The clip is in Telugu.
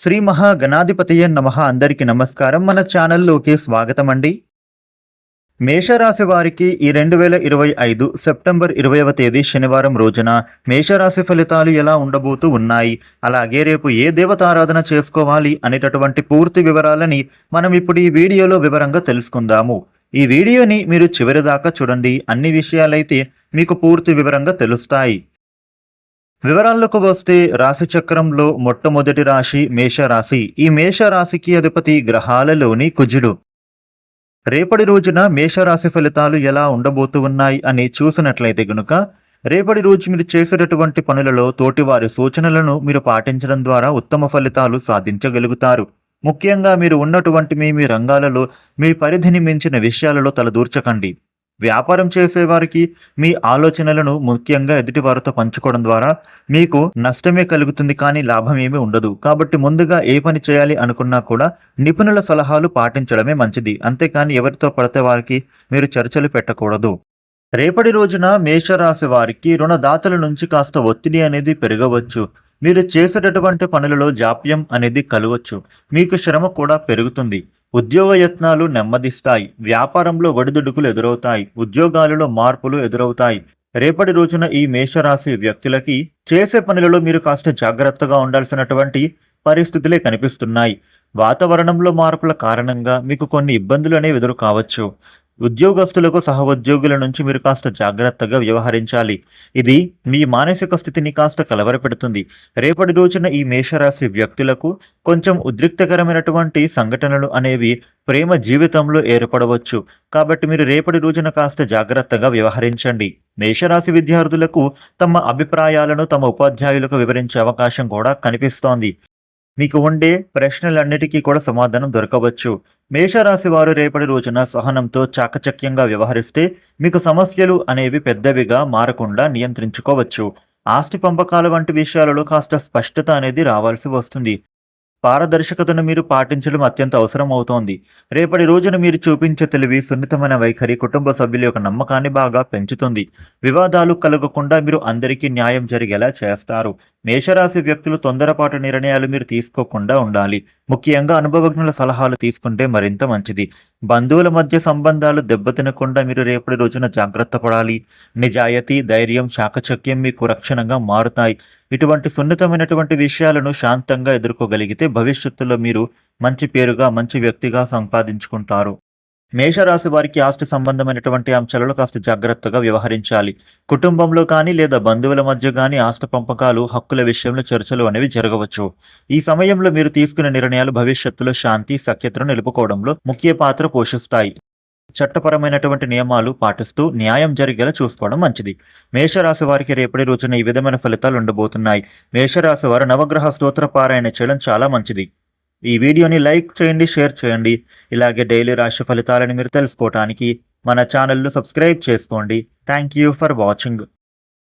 శ్రీ మహాగణాధిపతయ నమ. అందరికీ నమస్కారం. మన ఛానల్లోకి స్వాగతం అండి మేషరాశి వారికి ఈ రెండు వేల ఇరవై ఐదు సెప్టెంబర్ ఇరవైవ తేదీ శనివారం రోజున మేషరాశి ఫలితాలు ఎలా ఉండబోతూ ఉన్నాయి? అలాగే రేపు ఏ దేవతారాధన చేసుకోవాలి అనేటటువంటి పూర్తి వివరాలని మనం ఇప్పుడు ఈ వీడియోలో వివరంగా తెలుసుకుందాము. ఈ వీడియోని మీరు చివరి దాకా చూడండి. అన్ని విషయాలైతే మీకు పూర్తి వివరంగా తెలుస్తాయి. వివరాల్లోకి వస్తే రాశి చక్రంలో మొట్టమొదటి రాశి మేషరాశి. ఈ మేషరాశికి అధిపతి గ్రహాలలోని కుజుడు. రేపటి రోజున మేషరాశి ఫలితాలు ఎలా ఉండబోతూ ఉన్నాయి అని చూసినట్లయితే గనుక రేపటి రోజు మీరు చేసేటటువంటి పనులలో తోటివారి సూచనలను మీరు పాటించడం ద్వారా ఉత్తమ ఫలితాలు సాధించగలుగుతారు. ముఖ్యంగా మీరు ఉన్నటువంటి మీ మీ రంగాలలో మీ పరిధిని మించిన విషయాలలో తలదూర్చకండి. వ్యాపారం చేసేవారికి మీ ఆలోచనలను ముఖ్యంగా ఎదుటివారితో పంచుకోవడం ద్వారా మీకు నష్టమే కలుగుతుంది కానీ లాభం ఏమీ ఉండదు. కాబట్టి ముందుగా ఏ పని చేయాలి అనుకున్నా కూడా నిపుణుల సలహాలు పాటించడమే మంచిది. అంతేకాని ఎవరితో పడితే వారికి మీరు చర్చలు పెట్టకూడదు. రేపటి రోజున మేషరాశి వారికి రుణదాతల నుంచి కాస్త ఒత్తిడి అనేది పెరగవచ్చు. మీరు చేసేటటువంటి పనులలో జాప్యం అనేది కలవచ్చు. మీకు శ్రమ కూడా పెరుగుతుంది. ఉద్యోగ యత్నాలు నెమ్మదిస్తాయి. వ్యాపారంలో ఒడిదుడుకులు ఎదురవుతాయి. ఉద్యోగాలలో మార్పులు ఎదురవుతాయి. రేపటి రోజున ఈ మేషరాశి వ్యక్తులకి చేసే పనులలో మీరు కాస్త జాగ్రత్తగా ఉండాల్సినటువంటి పరిస్థితులే కనిపిస్తున్నాయి. వాతావరణంలో మార్పుల కారణంగా మీకు కొన్ని ఇబ్బందులు అనేవి ఎదురు కావచ్చు ఉద్యోగస్తులకు సహోద్యోగుల నుంచి మీరు కాస్త జాగ్రత్తగా వ్యవహరించాలి. ఇది మీ మానసిక స్థితిని కాస్త కలవరపెడుతుంది. రేపటి రోజున ఈ మేషరాశి వ్యక్తులకు కొంచెం ఉద్రిక్తకరమైనటువంటి సంఘటనలు అనేవి ప్రేమ జీవితంలో ఏర్పడవచ్చు. కాబట్టి మీరు రేపటి రోజున కాస్త జాగ్రత్తగా వ్యవహరించండి. మేషరాశి విద్యార్థులకు తమ అభిప్రాయాలను తమ ఉపాధ్యాయులకు వివరించే అవకాశం కూడా కనిపిస్తోంది. మీకు ఉండే ప్రశ్నలన్నిటికీ కూడా సమాధానం దొరకవచ్చు. మేషరాశి వారు రేపటి రోజున సహనంతో చాకచక్యంగా వ్యవహరిస్తే మీకు సమస్యలు అనేవి పెద్దవిగా మారకుండా నియంత్రించుకోవచ్చు. ఆస్తి పంపకాల వంటి విషయాలలో కాస్త స్పష్టత అనేది రావాల్సి వస్తుంది. పారదర్శకతను మీరు పాటించడం అత్యంత అవసరం అవుతోంది రేపటి రోజున మీరు చూపించే తెలివి సున్నితమైన వైఖరి కుటుంబ సభ్యుల యొక్క నమ్మకాన్ని బాగా పెంచుతుంది. వివాదాలు కలగకుండా మీరు అందరికీ న్యాయం జరిగేలా చేస్తారు. మేషరాశి వ్యక్తులు తొందరపాటు నిర్ణయాలు మీరు తీసుకోకుండా ఉండాలి. ముఖ్యంగా అనుభవజ్ఞుల సలహాలు తీసుకుంటే మరింత మంచిది. బంధువుల మధ్య సంబంధాలు దెబ్బతినకుండా మీరు రేపటి రోజున జాగ్రత్త పడాలి. నిజాయితీ ధైర్యం చాకచక్యం మీకు రక్షణగా మారుతాయి. ఇటువంటి సున్నితమైనటువంటి విషయాలను శాంతంగా ఎదుర్కోగలిగితే భవిష్యత్తులో మీరు మంచి పేరుగా మంచి వ్యక్తిగా సంపాదించుకుంటారు. మేషరాశి వారికి ఆస్తి సంబంధమైనటువంటి అంశాలలో కాస్త జాగ్రత్తగా వ్యవహరించాలి. కుటుంబంలో కానీ లేదా బంధువుల మధ్య కానీ ఆస్తి పంపకాలు హక్కుల విషయంలో చర్చలు అనేవి జరగవచ్చు. ఈ సమయంలో మీరు తీసుకునే నిర్ణయాలు భవిష్యత్తులో శాంతి సఖ్యతను నిలుపుకోవడంలో ముఖ్య పాత్ర పోషిస్తాయి. చట్టపరమైనటువంటి నియమాలు పాటిస్తూ న్యాయం జరిగేలా చూసుకోవడం మంచిది. మేషరాశి వారికి రేపటి రోజున ఈ విధమైన ఫలితాలు ఉండబోతున్నాయి. మేషరాశి వారు నవగ్రహ స్తోత్ర పారాయణ చేయడం చాలా మంచిది. ఈ వీడియోని లైక్ చేయండి షేర్ చేయండి. ఇలాగే డైలీ రాశి ఫలితాలను మీరు తెలుసుకోవటానికి మన ఛానల్ను సబ్స్క్రైబ్ చేసుకోండి. Thank you for watching